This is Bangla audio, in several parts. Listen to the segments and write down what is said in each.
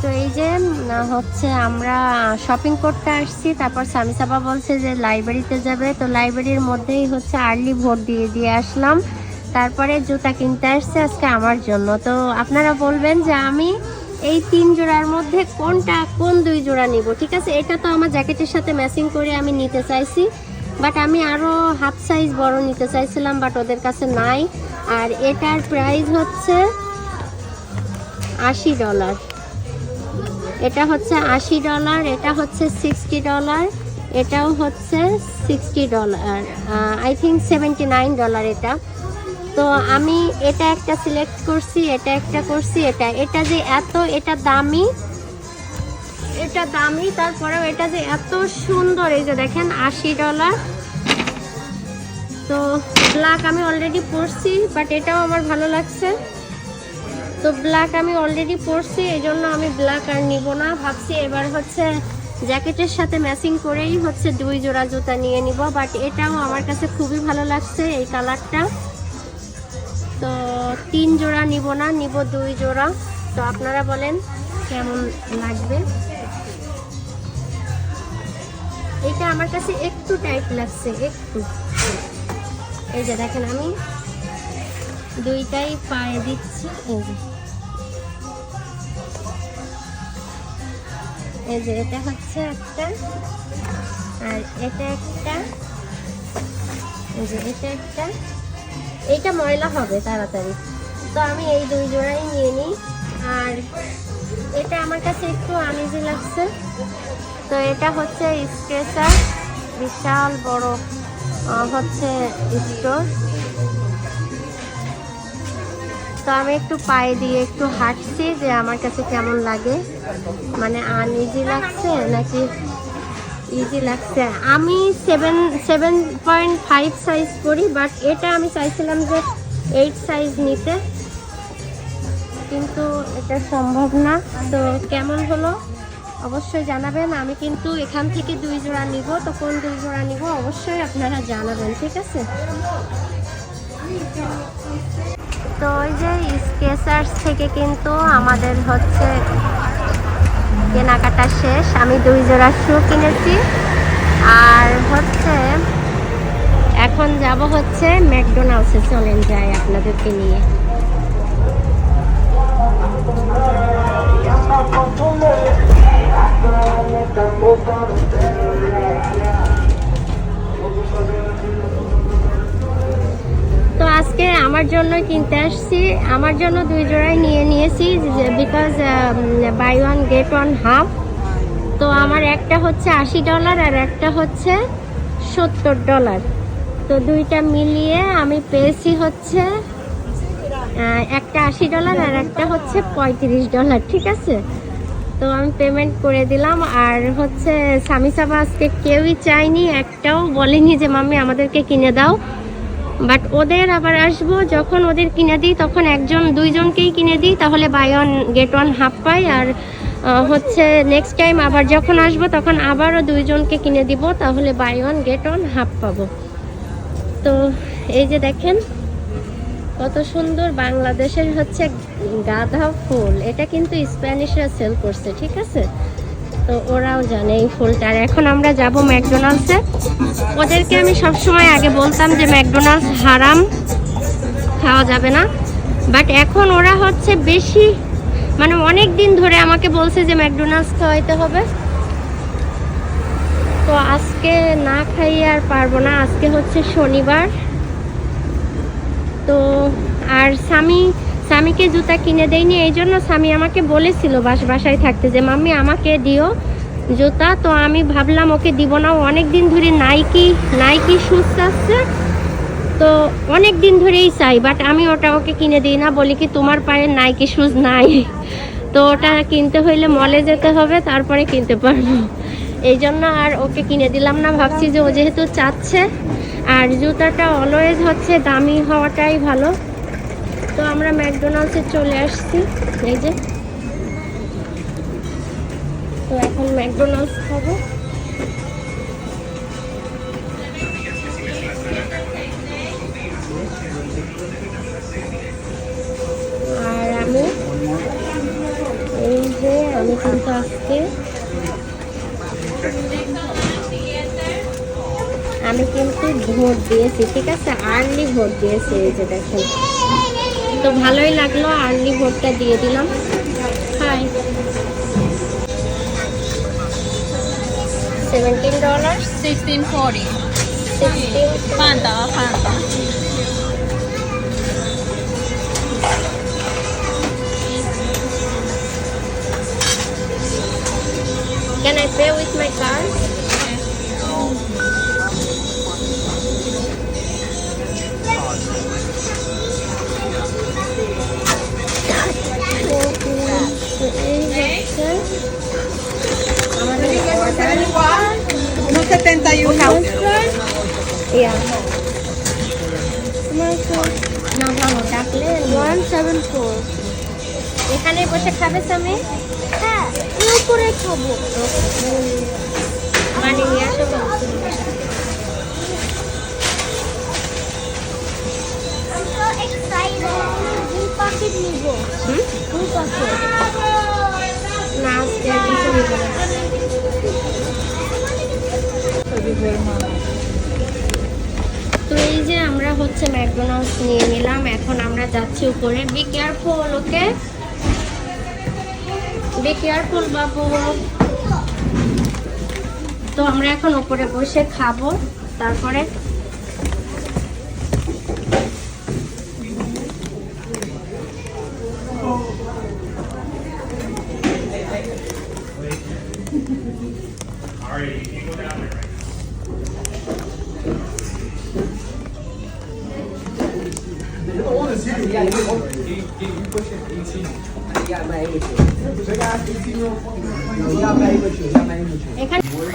তো এই যে হচ্ছে আমরা শপিং করতে আসছি, তারপর স্বামী সাবা বলছে যে লাইব্রেরিতে যাবে। তো লাইব্রেরির মধ্যেই হচ্ছে আর্লি ভোট দিয়ে দিয়ে আসলাম। তারপরে জুতা কিনতে আসছে আজকে আমার জন্য। তো আপনারা বলবেন যে আমি এই তিন জোড়ার মধ্যে কোনটা, কোন দুই জোড়া নিব? ঠিক আছে, এটা তো আমার জ্যাকেটের সাথে ম্যাচিং করে আমি নিতে চাইছি। বাট আমি আরও হাফ সাইজ বড় নিতে চাইছিলাম বাট ওদের কাছে নাই। আর এটার প্রাইস হচ্ছে আশি ডলার এটা হচ্ছে আশি ডলার, এটা হচ্ছে সিক্সটি ডলার, এটাও হচ্ছে sixty dollar I think seventy nine dollar এটা। তো আমি এটা একটা সিলেক্ট করছি, এটা একটা করছি, এটা এটা যে এত, এটা দামি এটা দামি, তারপরেও এটা যে এত সুন্দর, এই যে দেখেন আশি ডলার। তো ব্ল্যাক আমি অলরেডি পরছি বাট এটাও আমার ভালো লাগছে। তো ব্ল্যাক আমি অলরেডি পরছি এই জন্য আমি ব্ল্যাক আর নিব না। ভাবছি এবার হচ্ছে জ্যাকেটের সাথে ম্যাচিং করেই হচ্ছে দুই জোড়া জুতা নিয়ে নিব বাট এটাও আমার কাছে খুবই ভালো লাগছে এই কালারটা তো তিন জোড়া নিব না, নিব দুই জোড়া। তো আপনারা বলেন কেমন লাগবে? এটা আমার কাছে একটু টাইট লাগছে, একটু। এই যে দেখেন আমি দুইটাই পায়ে দিচ্ছি এই যে এটা হচ্ছে একটা, আর এটা একটা, এই যে এটা একটা। এইটা ময়লা হবে তাড়াতাড়ি। তো আমি এই দুই জোড়াই নিয়ে নিই। আর এটা আমার কাছে একটু আনিজি লাগছে। তো এটা হচ্ছে স্ট্রেচার বিশাল বড় হচ্ছে স্টোর। তো আমি একটু পায়ে দিয়ে একটু হাঁটছি যে আমার কাছে কেমন লাগে। মানে আনইজি লাগছে নাকি ইজি লাগছে? আমি seven seven point five size করি বাট এটা আমি চাইছিলাম যে এইট সাইজ নিতে। কিন্তু এটা সম্ভব না। তো কেমন হলো? অবশ্যই জানাবেন। আমি কিন্তু এখান থেকে দুই জোড়া নিব। তো কোন দুই জোড়া নিব? অবশ্যই আপনারা জানাবেন, ঠিক আছে? তো ওই যে স্কেচার্স থেকে কিন্তু আমাদের হচ্ছে কেনাকাটা শেষ। আমি দুই জোড়া শু কিনেছি। আর হচ্ছে এখন যাব হচ্ছে ম্যাকডোনাল্ডসে। চলেন যাই আপনাদেরকে নিয়ে। আজকে আমার জন্য কিনতে আসছি। আমার জন্য দুই জোড়াই নিয়ে নিয়েছি because buy one get one half তো আমার একটা হচ্ছে আশি ডলার আর একটা হচ্ছে সত্তর ডলার তো দুইটা মিলিয়ে আমি পেয়েছি হচ্ছে একটা আশি ডলার আর একটা হচ্ছে পঁয়ত্রিশ ডলার ঠিক আছে? তো আমি পেমেন্ট করে দিলাম। আর হচ্ছে স্বামী সাবা আজকে কেউই চায়নি, একটাও বলেনি যে, মাম্মি, আমাদেরকে কিনে দাও। বাট ওদের আবার আসব, যখন ওদের কিনে দিই, তখন একজন, দুইজনকেই কিনে দিই, তাহলে buy one get one half পাই। আর হচ্ছে নেক্সট টাইম আবার যখন আসব, তখন আবারও দুইজনকে কিনে দিব, তাহলে buy one get one half পাবো। তো এই যে দেখেন, কত সুন্দর বাংলাদেশের হচ্ছে গাঁদা ফুল। এটা কিন্তু স্প্যানিশরা সেল করছে, ঠিক আছে? তো ওরাও জানে এই ফুলটা। আর এখন আমরা যাব ম্যাকডোনাল্ডসে। ওদেরকে আমি সবসময় আগে বলতাম যে ম্যাকডোনাল্ডস হারাম, খাওয়া যাবে না। বাট এখন ওরা হচ্ছে বেশি মানে অনেক দিন ধরে আমাকে বলছে যে ম্যাকডোনাল্ডস খাওয়াইতে হবে। তো আজকে না খাইয়ে আর পারব না। আজকে হচ্ছে শনিবার। তো আর স্বামী স্বামীকে জুতা কিনে দেয়নি, এই জন্য স্বামী আমাকে বলেছিল বাস, বাসায় থাকতে যে, মাম্মি, আমাকে দিও জুতা। তো আমি ভাবলাম, ওকে দিব না। অনেক দিন ধরে নাইকি নাইকি শুজ আসছে। তো অনেক দিন ধরেই চাই বাট আমি ওটা ওকে কিনে দিই না, বলি কি, তোমার পায়ে নাইকি শুজ নাই। তো ওটা কিনতে হইলে মলে যেতে হবে, তারপরে কিনতে পারব। এই জন্য আর ওকে কিনে দিলাম না, ভাবছি যে ও যেহেতু চাচ্ছে, আর জুতাটা অলওয়েজ হচ্ছে, দামি হওয়াটাই ভালো। তো আমরা ম্যাকডোনাল্ডসে চলে আসছি। এই যে। তো এখন ম্যাকডোনাল্ডস খাব। আর আমি, এই যে আমি কিন্তু আজকে, আমি কিন্তু ভোট দিয়েছি, ঠিক আছে? আর্লি ভোট দিয়েছি, এই যে দেখেন। তো ভালোই লাগলো আর্লি ভোটটা দিয়ে দিলাম high seventeen dollar 1640. Sixteen Fanta, Fanta. Can I pay with my card? 71. Yeah. না ভালো ডাকলে ওয়ান সেভেন ফোর এখানে বসে খাবে সামি হ্যাঁ করে খাব মানে নিয়ে আসো. না কিছু নিব না তো এই যে আমরা হচ্ছে ম্যাকডোনাল্ডস নিয়ে নিলাম, এখন আমরা যাচ্ছি উপরে। Be careful okay be careful বাবু। তো আমরা এখন উপরে বসে খাব, তারপরে এখানে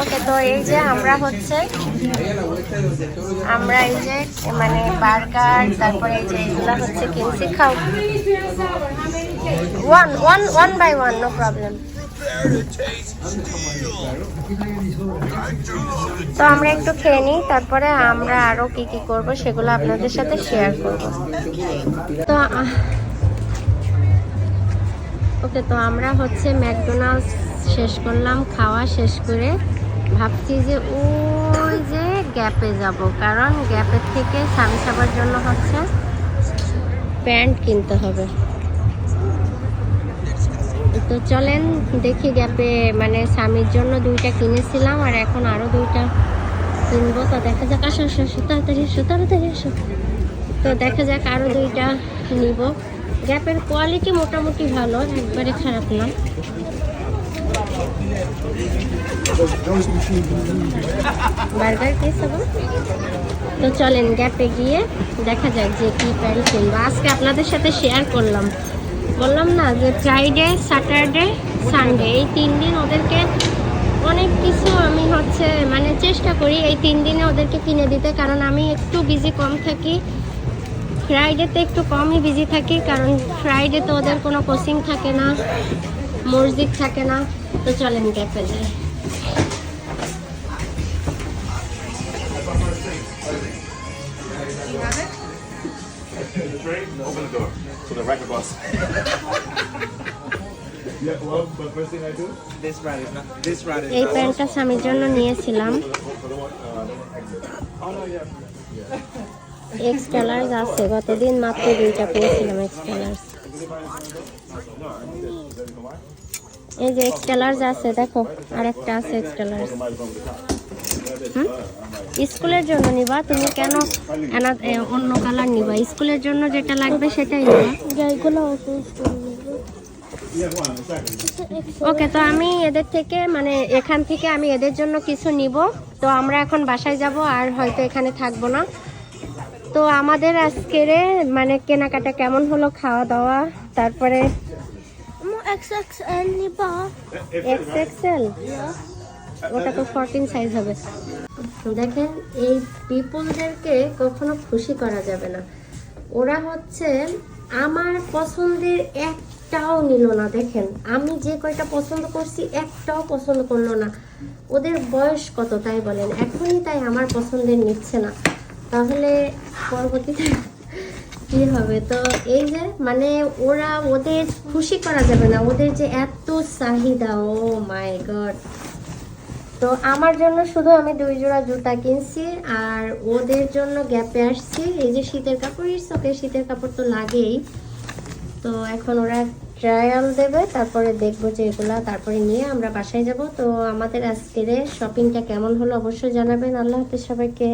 ওকে তো এই যে আমরা হচ্ছে, আমরা এই যে মানে বার্গার, তারপরে এই যে এগুলো হচ্ছে কিনছি, খাও। One one one by one no problem তো আমরা একটু খেয়ে নিই, তারপরে আমরা আরও কি কি করব সেগুলো আপনাদের সাথে শেয়ার করব। তো ওকে তো আমরা হচ্ছে ম্যাকডোনাল্ডস শেষ করলাম, খাওয়া শেষ করে ভাবছি যে ওই যে গ্যাপে যাব, কারণ গ্যাপের থেকে স্বামী সাবার জন্য হচ্ছে প্যান্ট কিনতে হবে। তো চলেন, দেখি গ্যাপে মানে স্বামীর জন্য দুইটা কিনেছিলাম আর এখন আরও দুইটা কিনবো। তো দেখা যাক, আসো আসো আসো, তাড়াতাড়ি এসো তাড়াতাড়ি এসো তো দেখা যাক আরও দুইটা নিব। গ্যাপের কোয়ালিটি মোটামুটি ভালো, একবারে খারাপ না। তো চলেন গ্যাপে গিয়ে দেখা যাক যে কি প্যান্ট কিনবো। আজকে আপনাদের সাথে শেয়ার করলাম। বললাম না যে ফ্রাইডে স্যাটারডে সানডে এই তিন দিন ওদেরকে অনেক কিছু আমি হচ্ছে মানে চেষ্টা করি এই তিন দিনে ওদেরকে কিনে দিতে, কারণ আমি একটু বিজি কম থাকি। ফ্রাইডেতে একটু কমই বিজি থাকি, কারণ ফ্রাইডে তো ওদের কোনো কোচিং থাকে না, মসজিদ থাকে না, তো চলেন ক্যাফে যাই। Open the door. To the record boss. yeah, well, but first thing I do, This ride is not. This ride is. এই প্যান্টটা স্বামীর জন্য নিয়েছিলাম oh. এক্স কালার্স আছে গতদিন মাত্র দুইটা পেয়েছিলাম এক্স কালার্স এই যে এক্স কালার্স আছে দেখো আর একটা আছে এক্স কালার্স স্কুলের জন্য নিবা তুমি কেন অন্য কালার নিবা? স্কুলের জন্য যেটা লাগবে সেটাই নিবা। ওকে তো আমি এদের থেকে মানে এখান থেকে আমি এদের জন্য কিছু নিব। তো আমরা এখন বাসায় যাব আর হয়তো এখানে থাকব না। তো আমাদের আজকের মানে কেনাকাটা কেমন হলো খাওয়া দাওয়া তারপরে XXL নিবা। এক্সেল ওটা তো ফোরটিন সাইজ হবে। দেখেন এই পিপলদেরকে কখনো খুশি করা যাবে না। ওরা হচ্ছে আমার পছন্দের একটাও নিল না দেখেন। আমি যে কয়টা পছন্দ করছি একটাও পছন্দ করল না। ওদের বয়স কত তাই বলেন। এখনই তাই আমার পছন্দের নিচ্ছে না। তাহলে পরবর্তীতে কি হবে। তো এই যে মানে ওরা ওদের খুশি করা যাবে না। ওদের যে এত চাহিদা, ও মাই গড। তো আমার জন্য শুধু আমি দুই জোড়া জুতা কিনছি আর ওদের জন্য গ্যাপে আসছি। এই যে শীতের কাপড় ইটস শীতের কাপড় তো লাগেই। তো এখন ওরা ট্রায়াল দেবে, তারপরে দেখব যে এগুলা তারপরে নিয়ে আমরা বাসায় যাব। তো আমাদের আজকের শপিংটা কেমন হলো অবশ্যই জানাবেন। আল্লাহ হাফিজ সবাইকে।